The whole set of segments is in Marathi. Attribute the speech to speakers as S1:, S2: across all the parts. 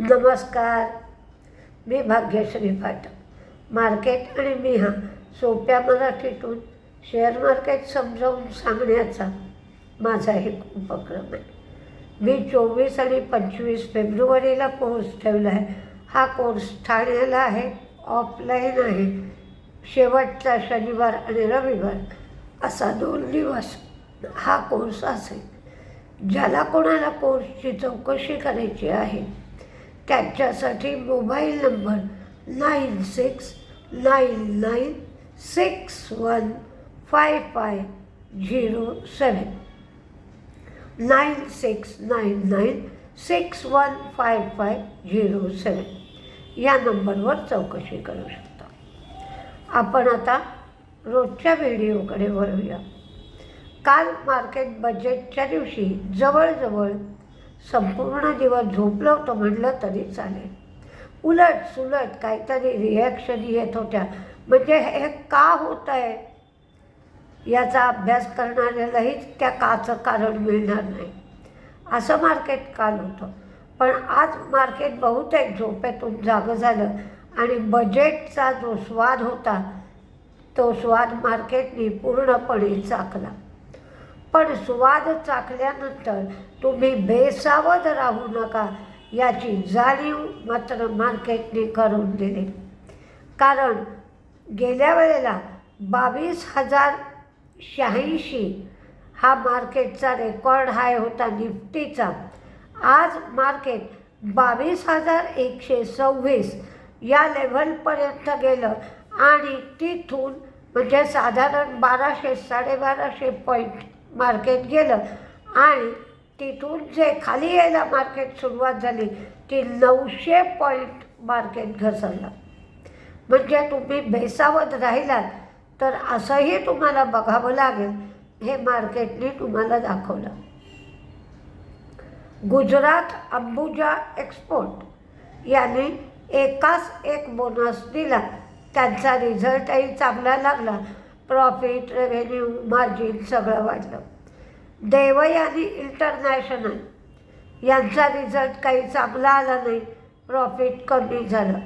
S1: नमस्कार. मी भाग्यश्री फाटक मार्केट आणि मी हा सोप्या मराठीतून शेअर मार्केट समजावून सांगण्याचा माझा एक उपक्रम आहे. मी चोवीस आणि पंचवीस फेब्रुवारीला कोर्स ठेवला आहे. हा कोर्स ठाण्याला आहे ऑफलाईन आहे. शेवटचा शनिवार आणि रविवार असा दोन दिवस हा कोर्स असेल. ज्याला कोणाला कोर्सची चौकशी करायची आहे त्यांच्यासाठी mobile number nine six nine nine six one five five zero seven nine six nine nine six one five five zero seven या नंबरवर चौकशी करू शकता. आपण आता रोजच्या व्हिडिओकडे वळूया. काल मार्केट बजेटच्या दिवशी जवळजवळ संपूर्ण दिवस झोपलं होतं म्हटलं तरी चालेल. उलट सुलट काहीतरी रिॲक्शन येत होत्या. म्हणजे हे का होत आहे? याचा अभ्यास करणाऱ्यालाही त्या काचं कारण मिळणार नाही. असं मार्केट काल होतं. पण आज मार्केट बहुतेक झोपेतून जागं झालं आणि बजेटचा जो स्वाद होता तो स्वाद मार्केटने पूर्णपणे चाकला. पण स्वाद चाखल्यानंतर तुम्ही बेसावध राहू नका याची जाणीव मात्र मार्केटने करून दिली. कारण गेल्या वेळेला बावीस हजार शहाऐंशी हा मार्केटचा रेकॉर्ड हाय होता निफ्टीचा. आज मार्केट बावीस हजार एकशे सव्वीस या लेव्हलपर्यंत गेलं आणि तिथून म्हणजे साधारण बाराशे साडेबाराशे पॉईंट मार्केट गेलं आणि तिथून जे खाली यायला मार्केट सुरुवात झाली ती नऊशे पॉईंट मार्केट घसरलं. म्हणजे तुम्ही बेसावत राहिलात तर असंही तुम्हाला बघावं लागेल हे मार्केटने तुम्हाला दाखवलं. गुजरात अंबुजा एक्सपोर्ट यांनी एकाच एक बोनस दिला. त्यांचा रिझल्टही चांगला लागला. प्रॉफिट रेव्हेन्यू मार्जिन सगळं वाढलं. देवयानी इंटरनॅशनल यांचा रिझल्ट काही चांगला आला नाही. प्रॉफिट कमी झालं.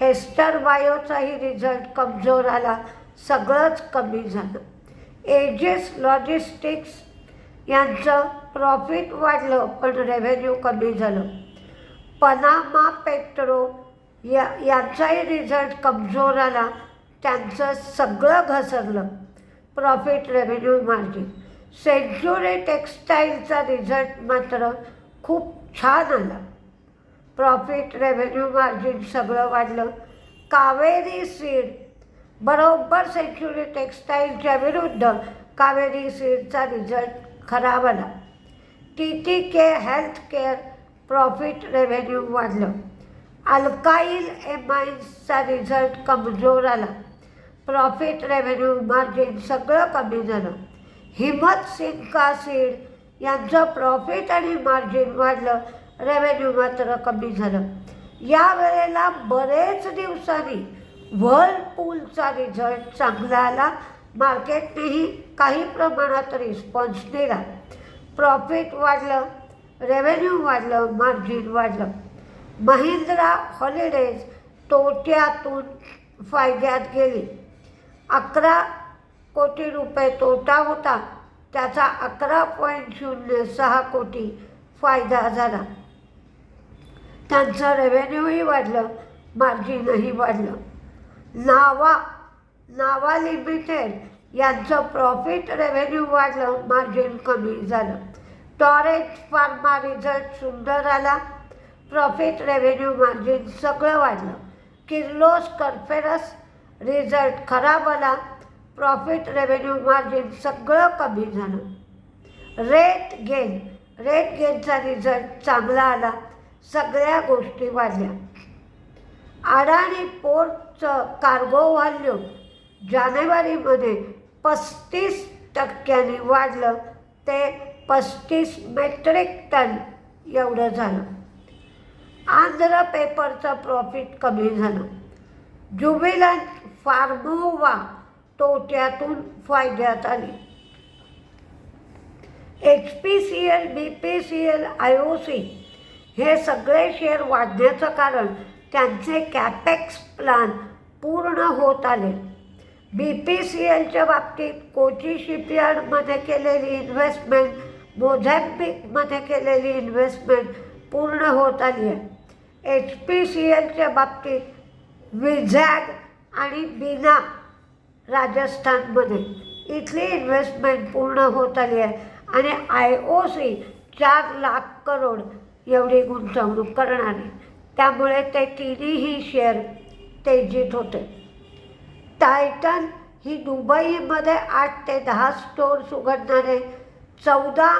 S1: हेस्टर बायोचाही रिझल्ट कमजोर आला. सगळंच कमी झालं. एजेस लॉजिस्टिक्स यांचं प्रॉफिट वाढलं पण रेव्हेन्यू कमी झालं. पनामा पेट्रो या यांचाही रिझल्ट कमजोर आला. त्यांचं सगळं घसरलं. प्रॉफिट रेव्हेन्यू मार्जिन सेंच्युरी टेक्स्टाईलचा रिझल्ट मात्र खूप छान आला. प्रॉफिट रेव्हेन्यू मार्जिन सगळं वाढलं. कावेरी सीड बरोबर सेंच्युरी टेक्स्टाईलच्या विरुद्ध कावेरी सीडचा रिझल्ट खराब आला. T T K health care profit revenue वाढलं. अल्काईल एम आयचा रिझल्ट कमजोर आला. प्रॉफिट रेव्हेन्यू मार्जिन सगळं कमी झालं. हिम्मत सिंग कासीड यांचं प्रॉफिट आणि मार्जिन वाढलं. रेव्हेन्यू मात्र कमी झालं. या वेळेला बरेच दिवसांनी व्हर्लपूलचा रिझल्ट चांगला आला. मार्केटनेही काही प्रमाणात रिस्पॉन्स दिला. प्रॉफिट वाढलं रेव्हेन्यू वाढलं मार्जिन वाढलं. महिंद्रा हॉलिडेज तोट्यातून फायद्यात गेली. अकरा कोटी रुपये तोटा होता. त्याचा अकरा पॉईंट शून्य सहा कोटी फायदा झाला. त्यांचं रेव्हेन्यूही वाढलं मार्जिनही वाढलं. नावा नावा लिमिटेड यांचं प्रॉफिट रेव्हेन्यू वाढलं मार्जिन कमी झालं. टॉरेज फार्मा रिझल्ट सुंदर आला. प्रॉफिट रेव्हेन्यू मार्जिन सगळं वाढलं. किर्लोस कर्फेरस रिझल्ट खराब आला प्रॉफिट रेव्हेन्यू मार्जिन सगळं कमी झालं. रेट गेन रेट गेनचा रिझल्ट चांगला आला सगळ्या गोष्टी वाढल्या. अडाणी पोर्टचं कार्गो व्हॉल्यूम जानेवारीमध्ये पस्तीस टक्क्यांनी वाढलं ते पस्तीस मेट्रिक टन एवढं झालं. आंध्र पेपरचं प्रॉफिट कमी झालं. जुबिलंट फार्मोवा तोट्यातून फायद्यात आली. H P C L B P C L I O C हे सगळे शेअर वाढण्याचं कारण त्यांचे कॅपेक्स प्लान पूर्ण होत आले. बी पी सी एलच्या बाबतीत कोची शिपयार्डमध्ये केलेली इन्व्हेस्टमेंट मोझॅम्बिकमध्ये केलेली इन्व्हेस्टमेंट पूर्ण होत आली आहे. एच पी सी एलच्या बाबतीत विझॅग आणि बिना राजस्थानमध्ये. इथली इन्व्हेस्टमेंट पूर्ण होत आली आहे आणि आय ओ सी चार लाख करोड एवढी गुंतवणूक करणार आहे. त्यामुळे ते तिन्हीही शेअर तेजीत होते. टायटन ही दुबईमध्ये आठ ते दहा स्टोअर्स उघडणारे चौदा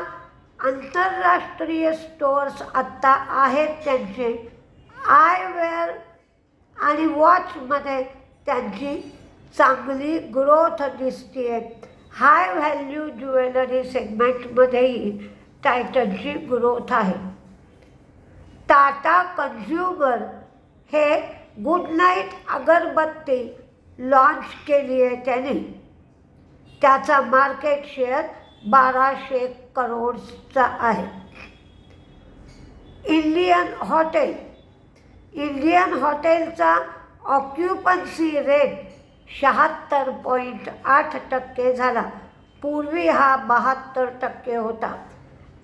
S1: आंतरराष्ट्रीय स्टोअर्स आत्ता आहेत त्यांचे. आयवेअर आणि वॉचमध्ये त्यांची चांगली ग्रोथ दिसते आहे हाय व्हॅल्यू ज्वेलरी सेगमेंटमध्येही टायटनची ग्रोथ आहे. टाटा कन्झ्युमर हे गुड नाईट अगरबत्ती लॉन्च केली आहे त्याने. त्याचा मार्केट शेअर बाराशे करोडचा आहे. इंडियन हॉटेल इंडियन हॉटेलचा ऑक्युपन्सी रेट शहात्तर पॉईंट आठ टक्के झाला. पूर्वी हा बहात्तर टक्के होता.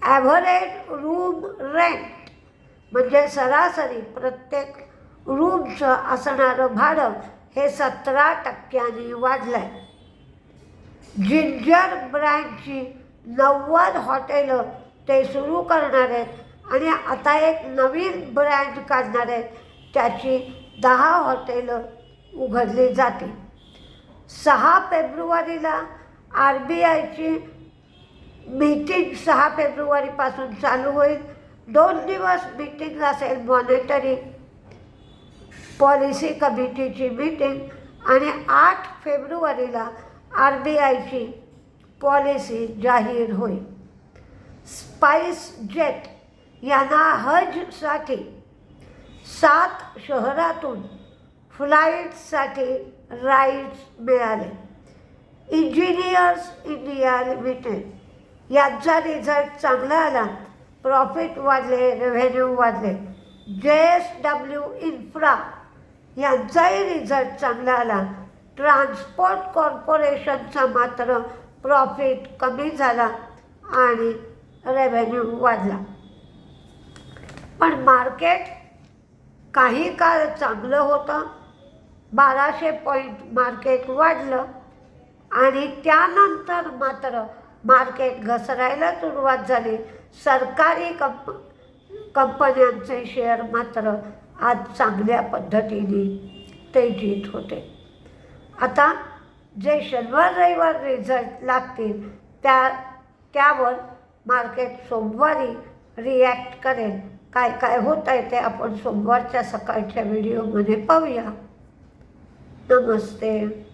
S1: ॲव्हरेज रूम रेंट म्हणजे सरासरी प्रत्येक रूमचं असणारं भाडं हे सतरा टक्क्यांनी वाढलं आहे जिंजर ब्रँडची नव्वद हॉटेलं ते सुरू करणार आहेत आणि आता एक नवीन ब्रँड काढणार आहे. त्याची दहा हॉटेलं उघडली जाते सहा फेब्रुवारीला आर बी आयची मीटिंग सहा फेब्रुवारीपासून चालू होईल. दोन दिवस मीटिंग असेल मॉनिटरी पॉलिसी कमिटीची मीटिंग आणि आठ फेब्रुवारीला आर बी आयची पॉलिसी जाहीर होईल. स्पाइस जेट यांना हजसाठी सात शहरातून फ्लाईट्ससाठी राईड्स मिळाले. इंजिनियर्स इंडिया लिमिटेड यांचा रिझल्ट चांगला आला. प्रॉफिट वाढले रेव्हेन्यू वाढले. जे एस डब्ल्यू इन्फ्रा यांचाही रिझल्ट चांगला आला. ट्रान्सपोर्ट कॉर्पोरेशनचा मात्र प्रॉफिट कमी झाला आणि रेव्हेन्यू वाढला. पण मार्केट काही काळ चांगलं होतं. बाराशे पॉईंट मार्केट वाढलं आणि त्यानंतर मात्र मार्केट घसरायला सुरुवात झाली. सरकारी कंप कंपन्यांचे शेअर मात्र आज चांगल्या पद्धतीने तेजीत होते. आता जे शनिवार रविवार रिझल्ट लागतील त्या त्यावर मार्केट सोमवारी रिॲक्ट करेल. काय काय होत आहे ते आपण सोमवारच्या सकाळच्या व्हिडिओमध्ये पाहूया. नमस्ते.